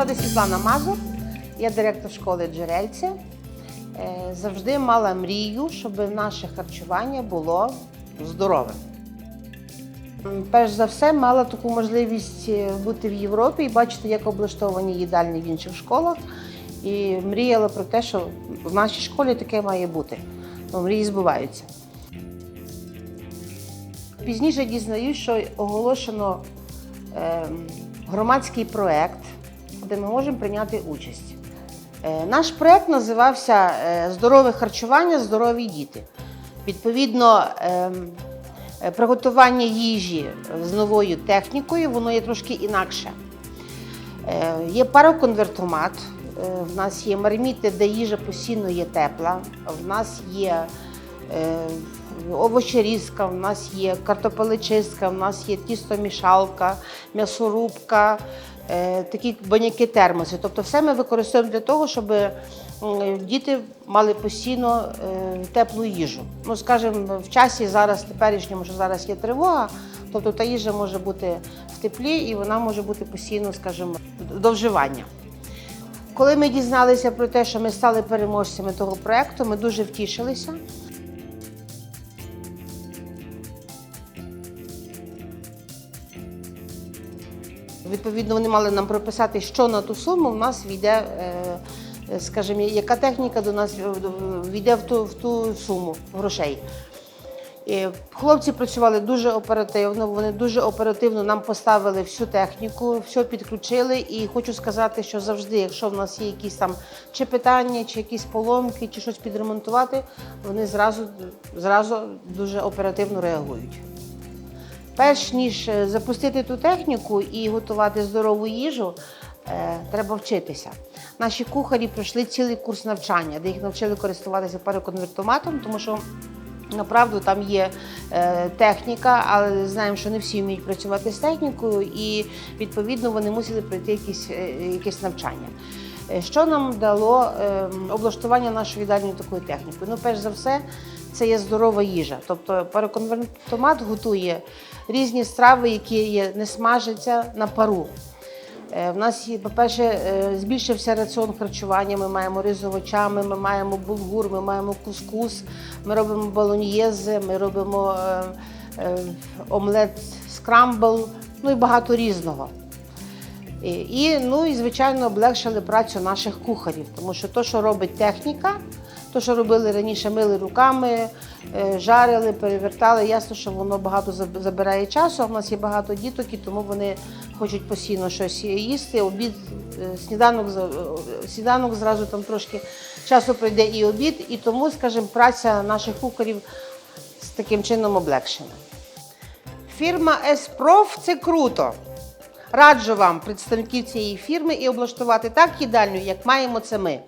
звати Світлана Мазур, я директор школи Джерельце. Е, Завжди мала мрію, щоб наше харчування було здоровим. Перш за все, мала таку можливість е, бути в Європі і бачити, як облаштовані їдальні в інших школах. І мріяла про те, що в нашій школі таке має бути. Ну, мрії збуваються. Пізніше дізнаюсь, що оголошено е, громадський проект, де ми можемо прийняти участь. Е, наш проект називався е, Здорове харчування, здорові діти. Відповідно, е, е, приготування їжі з новою технікою, воно є трошки інакше. Є пароконвертомат, в нас є марміти, де їжа постійно є тепла, в нас є овочерізка, в нас є картопелечистка, в нас є тістомішалка, м'ясорубка, такі баняки термоси. Тобто все ми використовуємо для того, щоб діти мали постійно е, теплу їжу. Ну, скажімо, в часі зараз теперішньому, що зараз є тривога, тобто та їжа може бути в теплі і вона може бути постійно, скажімо, до вживання. Коли ми дізналися про те, що ми стали переможцями того проєкту, ми дуже втішилися. Відповідно, вони мали нам прописати, що на ту суму в нас війде, е, скажімо, яка техніка до нас війде в ту, в ту суму грошей. І Хлопці працювали дуже оперативно, вони дуже оперативно нам поставили всю техніку, все підключили. І хочу сказати, що завжди, якщо в нас є якісь там чи питання, чи якісь поломки, чи щось підремонтувати, вони зразу, зразу дуже оперативно реагують. Перш ніж е, запустити ту техніку і готувати здорову їжу, е, треба вчитися. Наші кухарі пройшли цілий курс навчання, де їх навчили користуватися пароконвертоматом, тому що направду там є е, техніка, але знаємо, що не всі вміють працювати з технікою, і відповідно вони мусили пройти якісь, е, якесь навчання. Е, Що нам дало е, облаштування нашої їдальні такою технікою? Ну, перш за все, це є здорова їжа. Тобто пароконвертомат готує різні страви, які є, не смажаться на пару. Е, В нас, по-перше, е, збільшився раціон харчування. Ми маємо рис з овочами, ми маємо булгур, ми маємо кускус, ми робимо балоньєзи, ми робимо е, е, омлет скрамбл, ну і багато різного. І, ну, і, звичайно, облегшили працю наших кухарів, тому що то, що робить техніка, то, що робили раніше, мили руками, е, жарили, перевертали, ясно, що воно багато забирає часу. в нас є багато діток, і тому вони хочуть постійно щось їсти. Обід, е, сніданок, е, сніданок зразу там трошки часу пройде і обід, і тому, скажімо, праця наших кухарів з таким чином облегшена. Фірма Еспроф це круто. Раджу вам представників цієї фірми і облаштувати так їдальню, як маємо це ми.